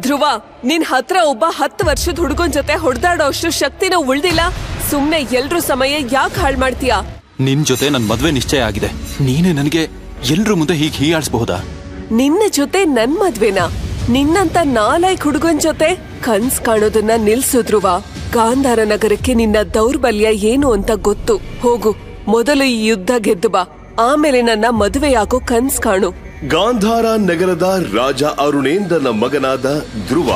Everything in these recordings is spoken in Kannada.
ಧ್ರುವ ನಿನ್ ಹತ್ರ ಒಬ್ಬ ಹತ್ತು ವರ್ಷದ ಹುಡುಗನ್ ಜೊತೆ ಹೊಡೆದಾಡೋ ಅಷ್ಟು ಶಕ್ತಿನ ಉಳ್ದಿಲ್ಲ. ಸುಮ್ನೆ ಎಲ್ರೂ ಸಮಯ ಯಾಕೆ ಹಾಳು ಮಾಡ್ತೀಯ? ನಿನ್ ಜೊತೆ ನನ್ ಮದ್ವೆ ನಿಶ್ಚಯ ಆಗಿದೆ. ನೀನೇ ನನಗೆ ಎಲ್ರ ಮುಂದೆ ಹೀಗೆ ಹೀಯಾಡ್ಸಬಹುದಾ? ನಿನ್ನ ಜೊತೆ ನನ್ ಮದ್ವೆನ? ನಿನ್ನಂತ ನಾಲ್ಕು ಹುಡುಗನ್ ಜೊತೆ ಕನ್ಸ್ ಕಾಣೋದನ್ನ ನಿಲ್ಸು ಧ್ರುವ. ಗಾಂಧಾರ ನಗರಕ್ಕೆ ನಿನ್ನ ದೌರ್ಬಲ್ಯ ಏನು ಅಂತ ಗೊತ್ತು. ಹೋಗು ಮೊದಲು ಈ ಯುದ್ಧ ಗೆದ್ದು ಬಾ. ಆಮೇಲೆ ನನ್ನ ಮದುವೆಯಾಗೋ ಕನ್ಸ್ ಕಾಣು. ಗಾಂಧಾರ ನಗರದ ರಾಜ ಅರುಣೇಂದ್ರನ ಮಗನಾದ ಧ್ರುವ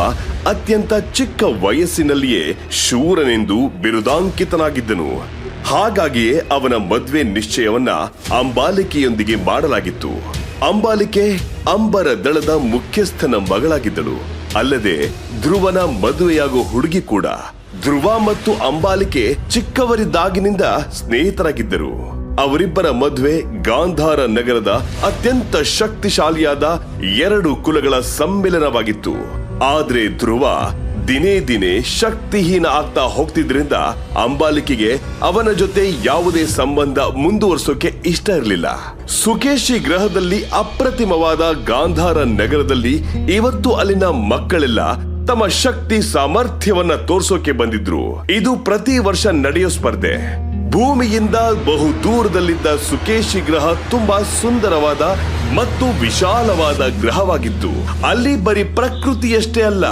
ಅತ್ಯಂತ ಚಿಕ್ಕ ವಯಸ್ಸಿನಲ್ಲಿಯೇ ಶೂರನೆಂದು ಬಿರುದಾಂಕಿತನಾಗಿದ್ದನು. ಹಾಗಾಗಿಯೇ ಅವನ ಮದುವೆ ನಿಶ್ಚಯವನ್ನ ಅಂಬಾಲಿಕೆಯೊಂದಿಗೆ ಮಾಡಲಾಗಿತ್ತು. ಅಂಬಾಲಿಕೆ ಅಂಬರ ದಳದ ಮುಖ್ಯಸ್ಥನ ಮಗಳಾಗಿದ್ದಳು. ಅಲ್ಲದೆ ಧ್ರುವನ ಮದುವೆಯಾಗುವ ಹುಡುಗಿ ಕೂಡ. ಧ್ರುವ ಮತ್ತು ಅಂಬಾಲಿಕೆ ಚಿಕ್ಕವರಿದ್ದಾಗಿನಿಂದ ಸ್ನೇಹಿತರಾಗಿದ್ದರು. ಅವರಿಬ್ಬರ ಮದುವೆ ಗಾಂಧಾರ ನಗರದ ಅತ್ಯಂತ ಶಕ್ತಿಶಾಲಿಯಾದ ಎರಡು ಕುಲಗಳ ಸಮ್ಮಿಲನವಾಗಿತ್ತು. ಆದ್ರೆ ಧ್ರುವ ದಿನೇ ದಿನೇ ಶಕ್ತಿಹೀನ ಆಗ್ತಾ ಹೋಗ್ತಿದ್ರಿಂದ ಅಂಬಾಲಿಕೆಗೆ ಅವನ ಜೊತೆ ಯಾವುದೇ ಸಂಬಂಧ ಮುಂದುವರಿಸೋಕೆ ಇಷ್ಟ ಇರಲಿಲ್ಲ. ಸುಕೇಶಿ ಗ್ರಹದಲ್ಲಿ ಅಪ್ರತಿಮವಾದ ಗಾಂಧಾರ ನಗರದಲ್ಲಿ ಇವತ್ತು ಅಲ್ಲಿನ ಮಕ್ಕಳೆಲ್ಲ ತಮ್ಮ ಶಕ್ತಿ ಸಾಮರ್ಥ್ಯವನ್ನ ತೋರ್ಸೋಕೆ ಬಂದಿದ್ರು. ಇದು ಪ್ರತಿ ವರ್ಷ ನಡೆಯೋ ಸ್ಪರ್ಧೆ. ಭೂಮಿಯಿಂದ ಬಹು ದೂರದಲ್ಲಿದ್ದ ಸುಕೇಶಿ ಗ್ರಹ ತುಂಬಾ ಸುಂದರವಾದ ಮತ್ತು ವಿಶಾಲವಾದ ಗ್ರಹವಾಗಿತ್ತು. ಅಲ್ಲಿ ಬರೀ ಪ್ರಕೃತಿಯಷ್ಟೇ ಅಲ್ಲ,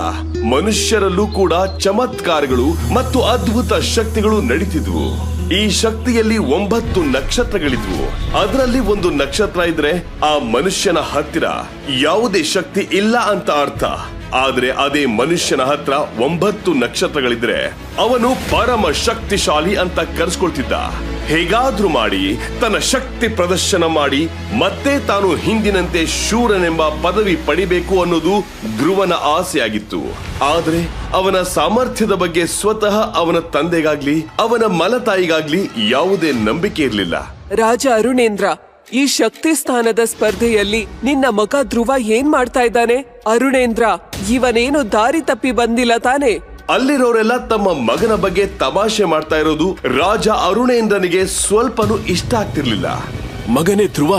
ಮನುಷ್ಯರಲ್ಲೂ ಕೂಡ ಚಮತ್ಕಾರಗಳು ಮತ್ತು ಅದ್ಭುತ ಶಕ್ತಿಗಳು ನಡೀತಿದ್ವು. ಈ ಶಕ್ತಿಯಲ್ಲಿ ಒಂಬತ್ತು ನಕ್ಷತ್ರಗಳಿದ್ವು. ಅದರಲ್ಲಿ ಒಂದು ನಕ್ಷತ್ರ ಇದ್ರೆ ಆ ಮನುಷ್ಯನ ಹತ್ತಿರ ಯಾವುದೇ ಶಕ್ತಿ ಇಲ್ಲ ಅಂತ ಅರ್ಥ. ಆದ್ರೆ ಅದೇ ಮನುಷ್ಯನ ಹತ್ರ ಒಂಬತ್ತು ನಕ್ಷತ್ರಗಳಿದ್ರೆ ಅವನು ಪರಮ ಶಕ್ತಿಶಾಲಿ ಅಂತ ಕರೆಸ್ಕೊಳ್ತಿದ್ದ. ಹೇಗಾದ್ರೂ ಮಾಡಿ ತನ್ನ ಶಕ್ತಿ ಪ್ರದರ್ಶನ ಮಾಡಿ ಮತ್ತೆ ತಾನು ಹಿಂದಿನಂತೆ ಶೂರನೆಂಬ ಪದವಿ ಪಡಿಬೇಕು ಅನ್ನೋದು ಧ್ರುವನ ಆಸೆಯಾಗಿತ್ತು. ಆದ್ರೆ ಅವನ ಸಾಮರ್ಥ್ಯದ ಬಗ್ಗೆ ಸ್ವತಃ ಅವನ ತಂದೆಗಾಗ್ಲಿ, ಅವನ ಮಲತಾಯಿಗಾಗ್ಲಿ ಯಾವುದೇ ನಂಬಿಕೆ ಇರಲಿಲ್ಲ. ರಾಜ ಅರುಣೇಂದ್ರ, ಈ ಶಕ್ತಿ ಸ್ಥಾನದ ಸ್ಪರ್ಧೆಯಲ್ಲಿ ನಿನ್ನ ಮಗ ಧ್ರುವ ಏನ್ ಮಾಡ್ತಾ ಇದ್ದಾನೆ? ಅರುಣೇಂದ್ರ ಇವನೇನು ದಾರಿ ತಪ್ಪಿ ಬಂದಿಲ್ಲ ತಾನೆ? ಅಲ್ಲಿರೋರೆಲ್ಲ ತಮ್ಮ ಮಗನ ಬಗ್ಗೆ ತಮಾಷೆ ಮಾಡ್ತಾ ಇರೋದು ರಾಜ ಅರುಣೇಂದ್ರನಿಗೆ ಸ್ವಲ್ಪನೂ ಇಷ್ಟ ಆಗ್ತಿರ್ಲಿಲ್ಲ. ಮಗನೇ ಧ್ರುವ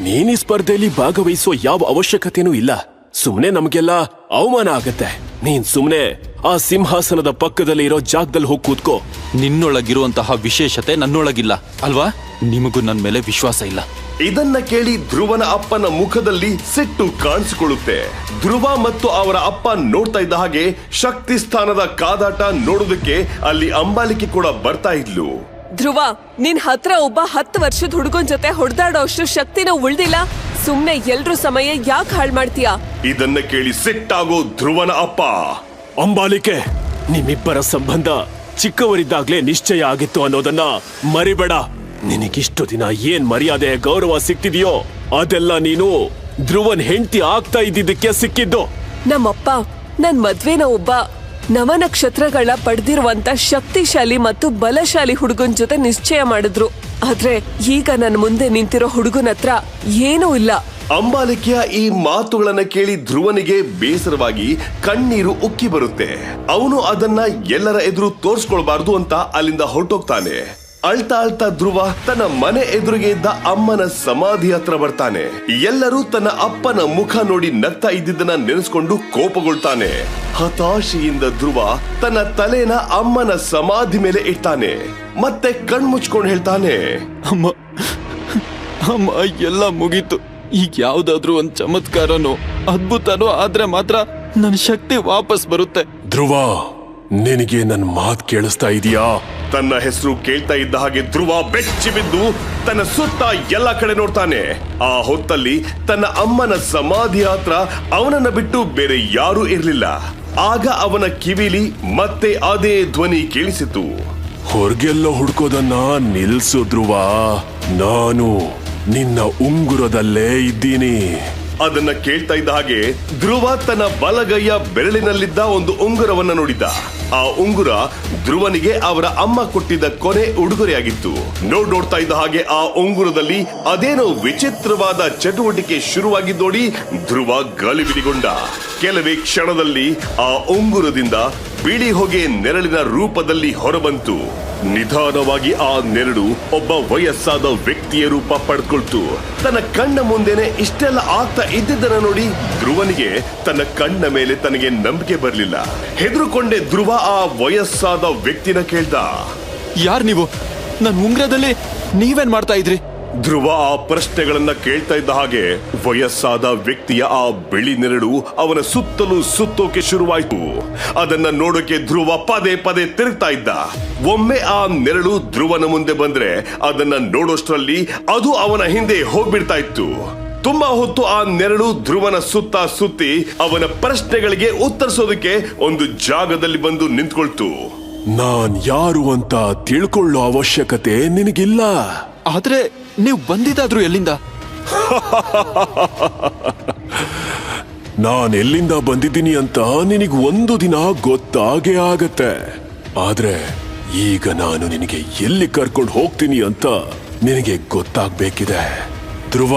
ನೀನ್ ಈ ಸ್ಪರ್ಧೆಯಲ್ಲಿ ಭಾಗವಹಿಸುವ ಯಾವ ಅವಶ್ಯಕತೆನೂ ಇಲ್ಲ. ಸುಮ್ನೆ ನಮ್ಗೆಲ್ಲ ಅವಮಾನ ಆಗತ್ತೆ. ನೀನ್ ಸುಮ್ನೆ ಆ ಸಿಂಹಾಸನದ ಪಕ್ಕದಲ್ಲಿ ಇರೋ ಜಾಗದಲ್ಲಿ ಹೋಗಿ ಕೂತ್ಕೋ. ನಿನ್ನೊಳಗಿರುವಂತಹ ವಿಶೇಷತೆ ನನ್ನೊಳಗಿಲ್ಲ ಅಲ್ವಾ? ನಿಮಗೂ ನನ್ ಮೇಲೆ ವಿಶ್ವಾಸ ಇಲ್ಲ. ಇದನ್ನ ಕೇಳಿ ಧ್ರುವನ ಅಪ್ಪನ ಮುಖದಲ್ಲಿ ಸಿಟ್ಟು ಕಾಣಿಸಿಕೊಳ್ಳುತ್ತೆ. ಧ್ರುವ ಮತ್ತು ಅವರ ಅಪ್ಪ ನೋಡ್ತಾ ಇದ್ದ ಹಾಗೆ ಶಕ್ತಿ ಸ್ಥಾನದ ಕಾದಾಟ ನೋಡೋದಕ್ಕೆ ಅಲ್ಲಿ ಅಂಬಾಲಿಕೆ ಕೂಡ ಬರ್ತಾ ಇದ್ಲು. ಧ್ರುವ ನಿನ್ ಹತ್ರ ಒಬ್ಬ ಹತ್ತು ವರ್ಷದ ಹುಡುಗನ್ ಜೊತೆ ಹೊಡೆದಾಡೋ ಅಷ್ಟು ಶಕ್ತಿನ ಉಳ್ದಿಲ್ಲ. ಸುಮ್ನೆ ಎಲ್ರೂ ಸಮಯ ಯಾಕೆ ಹಾಳ್ ಮಾಡ್ತೀಯ? ಇದನ್ನ ಕೇಳಿ ಸಿಟ್ಟಾಗೋ ಧ್ರುವನ ಅಪ್ಪ. ಅಂಬಾಲಿಕೆ ನಿಮ್ಮಿಬ್ಬರ ಸಂಬಂಧ ಚಿಕ್ಕವರಿದ್ದಾಗ್ಲೇ ನಿಶ್ಚಯ ಆಗಿತ್ತು ಅನ್ನೋದನ್ನ ಮರಿಬೇಡ. ನಿನಗಿಷ್ಟು ದಿನ ಏನ್ ಮರ್ಯಾದೆ ಗೌರವ ಸಿಕ್ತಿದೆಯೋ? ಅದೆಲ್ಲ ನೀನು ಧ್ರುವನ್ ಹೆಂಡತಿ ಆಗ್ತಾ ಇದ್ದಿದ್ದಕ್ಕೆ ಸಿಕ್ಕಿದ್ದು. ನಮ್ಮಪ್ಪ ನನ್ ಮದ್ವೆನ ಒಬ್ಬ ನವನಕ್ಷತ್ರಗಳ ಪಡೆದಿರುವಂತ ಶಕ್ತಿಶಾಲಿ ಮತ್ತು ಬಲಶಾಲಿ ಹುಡುಗನ್ ಜೊತೆ ನಿಶ್ಚಯ ಮಾಡಿದ್ರು. ಆದ್ರೆ ಈಗ ನನ್ ಮುಂದೆ ನಿಂತಿರೋ ಹುಡುಗನ ಹತ್ರ ಏನೂ ಇಲ್ಲ. ಅಂಬಾಲಿಕೆಯ ಈ ಮಾತುಗಳನ್ನ ಕೇಳಿ ಧ್ರುವನಿಗೆ ಬೇಸರವಾಗಿ ಕಣ್ಣೀರು ಉಕ್ಕಿ ಬರುತ್ತೆ. ಅವನು ಅದನ್ನ ಎಲ್ಲರ ಎದುರು ತೋರ್ಸ್ಕೊಳ್ಬಾರ್ದು ಅಂತ ಅಲ್ಲಿಂದ ಹೊರಟೋಗ್ತಾನೆ. ಅಳ್ತಾ ಅಳ್ತಾ ಧ್ರುವ ತನ್ನ ಮನೆ ಎದುರಿಗೆ ಇದ್ದ ಅಮ್ಮನ ಸಮಾಧಿ ಹತ್ರ ಬರ್ತಾನೆ. ಎಲ್ಲರೂ ತನ್ನ ಅಪ್ಪನ ಮುಖ ನೋಡಿ ನಗ್ತಾ ಇದ್ದಿದ್ದನ್ನ ನೆನೆಸ್ಕೊಂಡು ಕೋಪಗೊಳ್ತಾನೆ. ಹತಾಶೆಯಿಂದ ಧ್ರುವ ತನ್ನ ತಲೆನ ಅಮ್ಮನ ಸಮಾಧಿ ಮೇಲೆ ಇಡ್ತಾನೆ. ಮತ್ತೆ ಕಣ್ಮುಚ್ಕೊಂಡು ಹೇಳ್ತಾನೆ ಅಮ್ಮ ಅಮ್ಮ ಎಲ್ಲ ಮುಗೀತು. ಈಗ ಯಾವ್ದಾದ್ರೂ ಒಂದ್ ಚಮತ್ಕಾರನೋ ಅದ್ಭುತನೋ ಆದ್ರೆ ಮಾತ್ರ ನನ್ ಶಕ್ತಿ ವಾಪಸ್ ಬರುತ್ತೆ. ಧ್ರುವ ನಿನಗೆ ನನ್ನ ಮಾತು ಕೇಳಿಸ್ತಾ ಇದೆಯಾ? ತನ್ನ ಹೆಸರು ಕೇಳ್ತಾ ಇದ್ದ ಹಾಗೆ ಧ್ರುವ ಬೆಚ್ಚಿ ಬಿದ್ದು ತನ್ನ ಸುತ್ತ ಎಲ್ಲ ಕಡೆ ನೋಡ್ತಾನೆ. ಆ ಹೊತ್ತಲ್ಲಿ ತನ್ನ ಅಮ್ಮನ ಸಮಾಧಿ ಹತ್ರ ಅವನನ್ನ ಬಿಟ್ಟು ಬೇರೆ ಯಾರೂ ಇರಲಿಲ್ಲ. ಆಗ ಅವನ ಕಿವಿಲಿ ಮತ್ತೆ ಅದೇ ಧ್ವನಿ ಕೇಳಿಸಿತು. ಹೊರಗೆಲ್ಲ ಹುಡ್ಕೋದನ್ನ ನಿಲ್ಸು ಧ್ರುವ. ನಾನು ನಿನ್ನ ಉಂಗುರದಲ್ಲೇ ಇದ್ದೀನಿ. ಅದನ್ನ ಕೇಳ್ತಾ ಇದ್ದ ಹಾಗೆ ಧ್ರುವ ತನ್ನ ಬಲಗೈಯ ಬೆರಳಿನಲ್ಲಿದ್ದ ಒಂದು ಉಂಗುರವನ್ನ ನೋಡಿದ್ದ ಆ ಉಂಗುರ ಧ್ರುವನಿಗೆ ಅವರ ಅಮ್ಮ ಕೊಟ್ಟಿದ್ದ ಕೊನೆ ಉಡುಗೊರೆಯಾಗಿತ್ತು. ನೋಡ್ ನೋಡ್ತಾ ಇದ್ದ ಹಾಗೆ ಆ ಉಂಗುರದಲ್ಲಿ ಅದೇನೋ ವಿಚಿತ್ರವಾದ ಚಟುವಟಿಕೆ ಶುರುವಾಗಿದ್ದೋಡಿ ಧ್ರುವ ಗಾಳಿಬಿಡಿಗೊಂಡ ಕೆಲವೇ ಕ್ಷಣದಲ್ಲಿ ಆ ಉಂಗುರದಿಂದ ಬಿಳಿ ಹೊಗೆ ನೆರಳಿನ ರೂಪದಲ್ಲಿ ಹೊರಬಂತು. ನಿಧಾನವಾಗಿ ಆ ನೆರಳು ಒಬ್ಬ ವಯಸ್ಸಾದ ವ್ಯಕ್ತಿಯ ರೂಪ ಪಡ್ಕೊಳ್ತು. ತನ್ನ ಕಣ್ಣ ಮುಂದೆನೆ ಇಷ್ಟೆಲ್ಲ ಆಗ್ತಾ ಇದ್ದಿದ್ದನ್ನ ನೋಡಿ ಧ್ರುವನಿಗೆ ತನ್ನ ಕಣ್ಣ ಮೇಲೆ ತನಗೆ ನಂಬಿಕೆ ಬರಲಿಲ್ಲ. ಹೆದರುಕೊಂಡೆ ಧ್ರುವ ಆ ವಯಸ್ಸಾದ ವ್ಯಕ್ತಿನ ಕೇಳ್ದ. ಯಾರ್ ನೀವು? ನನ್ನ ಉಂಗ್ರದಲ್ಲಿ ನೀವೇನ್ ಮಾಡ್ತಾ ಇದ್ರಿ? ಧ್ರುವ ಆ ಪ್ರಶ್ನೆಗಳನ್ನ ಕೇಳ್ತಾ ಇದ್ದ ಹಾಗೆ ವಯಸ್ಸಾದ ವ್ಯಕ್ತಿಯ ಆ ಬಿಳಿ ನೆರಳು ಅವನ ಸುತ್ತಲೂ ಸುತ್ತೋಕೆ ಶುರುವಾಯಿತು. ಅದನ್ನ ನೋಡೋಕೆ ಧ್ರುವ ಪದೇ ಪದೇ ತಿರುಗ್ತಾ ಇದ್ದ. ಒಮ್ಮೆ ಆ ನೆರಳು ಧ್ರುವನ ಮುಂದೆ ಬಂದ್ರೆ ಅದನ್ನ ನೋಡೋಷ್ಟರಲ್ಲಿ ಅದು ಅವನ ಹಿಂದೆ ಹೋಗ್ಬಿಡ್ತಾ ಇತ್ತು. ತುಂಬಾ ಹೊತ್ತು ಆ ನೆರಳು ಧ್ರುವನ ಸುತ್ತ ಸುತ್ತಿ ಅವನ ಪ್ರಶ್ನೆಗಳಿಗೆ ಉತ್ತರಿಸೋದಕ್ಕೆ ಒಂದು ಜಾಗದಲ್ಲಿ ಬಂದು ನಿಂತ್ಕೊಳ್ತು. ನಾನ್ ಯಾರು ಅಂತ ತಿಳ್ಕೊಳ್ಳೋ ಅವಶ್ಯಕತೆ ನಿನಗಿಲ್ಲ. ಆದ್ರೆ ನೀವು ಬಂದಿದ್ದಾದ್ರೂ ಎಲ್ಲಿಂದ? ನಾನ್ ಎಲ್ಲಿಂದ ಬಂದಿದ್ದೀನಿ ಅಂತ ನಿನಗ್ ಒಂದು ದಿನ ಗೊತ್ತಾಗೇ ಆಗತ್ತೆ. ಆದ್ರೆ ಈಗ ನಾನು ನಿನಗೆ ಎಲ್ಲಿ ಕರ್ಕೊಂಡು ಹೋಗ್ತೀನಿ ಅಂತ ನಿನಗೆ ಗೊತ್ತಾಗ್ಬೇಕಿದೆ. ಧ್ರುವ,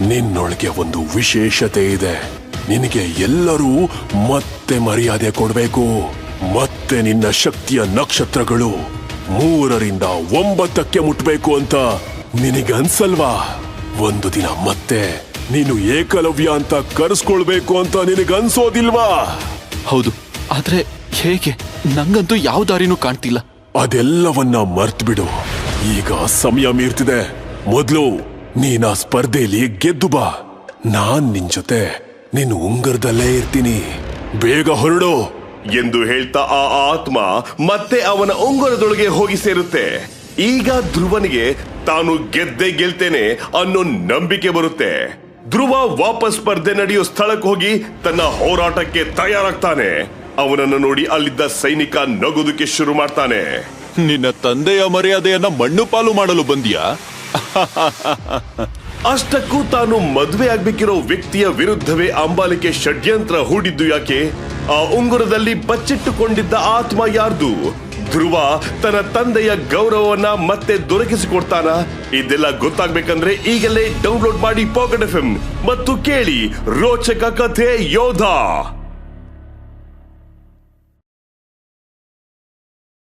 ನಿನ್ನೊಳಗೆ ಒಂದು ವಿಶೇಷತೆ ಇದೆ. ನಿನಗೆ ಎಲ್ಲರೂ ಮತ್ತೆ ಮರ್ಯಾದೆ ಕೊಡ್ಬೇಕು. ಮತ್ತೆ ನಿನ್ನ ಶಕ್ತಿಯ ನಕ್ಷತ್ರಗಳು. ಮೂರರಿಂದ ಒಂಬತ್ತಕ್ಕೆ ಮುಟ್ಬೇಕು ಅಂತ ನಿನಗನ್ಸಲ್ವಾ? ಒಂದು ದಿನ ಮತ್ತೆ ನೀನು ಏಕಲವ್ಯ ಅಂತ ಕರೆಸ್ಕೊಳ್ಬೇಕು ಅಂತ ನಿನಗನ್ಸೋದಿಲ್ವಾ? ಹೌದು ಆದ್ರೆ ಹೇಗೆ? ನಂಗಂತೂ ಯಾವ ದಾರಿನೂ ಕಾಣ್ತಿಲ್ಲ. ಅದೆಲ್ಲವನ್ನ ಮರ್ತ್ಬಿಡು. ಈಗ ಸಮಯ ಮೀರ್ತಿದೆ. ಮೊದ್ಲು ನೀನ್ ಆ ಸ್ಪರ್ಧೆಯಲ್ಲಿ ಗೆದ್ದು ಬಾ. ನಾನ್ ನಿನ್ ಜೊತೆ ನಿನ್ ಉಂಗರದಲ್ಲೇ ಇರ್ತೀನಿ. ಬೇಗ ಹೊರಡು. ಎಂದು ಹೇಳ್ತಾ ಆ ಆತ್ಮ ಮತ್ತೆ ಅವನ ಉಂಗುರದೊಳಗೆ ಹೋಗಿ ಸೇರುತ್ತೆ. ಈಗ ಧ್ರುವನಿಗೆ ತಾನು ಗೆದ್ದೆ ಗೆಲ್ತೇನೆ ಅನ್ನೋ ನಂಬಿಕೆ ಬರುತ್ತೆ. ಧ್ರುವ ವಾಪಸ್ ಸ್ಪರ್ಧೆ ನಡೆಯೋ ಸ್ಥಳಕ್ಕೆ ಹೋಗಿ ತನ್ನ ಹೋರಾಟಕ್ಕೆ ತಯಾರಾಗ್ತಾನೆ. ಅವನನ್ನು ನೋಡಿ ಅಲ್ಲಿದ್ದ ಸೈನಿಕ ನಗುದಕ್ಕೆ ಶುರು ಮಾಡ್ತಾನೆ. ನಿನ್ನ ತಂದೆಯ ಮರ್ಯಾದೆಯನ್ನ ಮಣ್ಣು ಪಾಲು ಮಾಡಲು ಬಂದ್ಯಾ? ಅಷ್ಟಕ್ಕೂ ತಾನು ಮದುವೆ ಆಗ್ಬೇಕಿರೋ ವ್ಯಕ್ತಿಯ ವಿರುದ್ಧವೇ ಅಂಬಾಲಿಕೆ ಷಡ್ಯಂತ್ರ ಹೂಡಿದ್ದು ಯಾಕೆ? ಆ ಉಂಗುರದಲ್ಲಿ ಬಚ್ಚಿಟ್ಟುಕೊಂಡಿದ್ದ ಆತ್ಮ ಯಾರ್ದು? ಧ್ರುವ ತನ್ನ ತಂದೆಯ ಗೌರವವನ್ನ ಮತ್ತೆ ದೊರಕಿಸಿಕೊಡ್ತಾನ? ಇದೆಲ್ಲ ಗೊತ್ತಾಗ್ಬೇಕಂದ್ರೆ ಈಗಲೇ ಡೌನ್ಲೋಡ್ ಮಾಡಿ ಪಾಕೆಟ್ ಎಫ್ ಮತ್ತು ಕೇಳಿ ರೋಚಕ ಕಥೆ ಯೋಧ.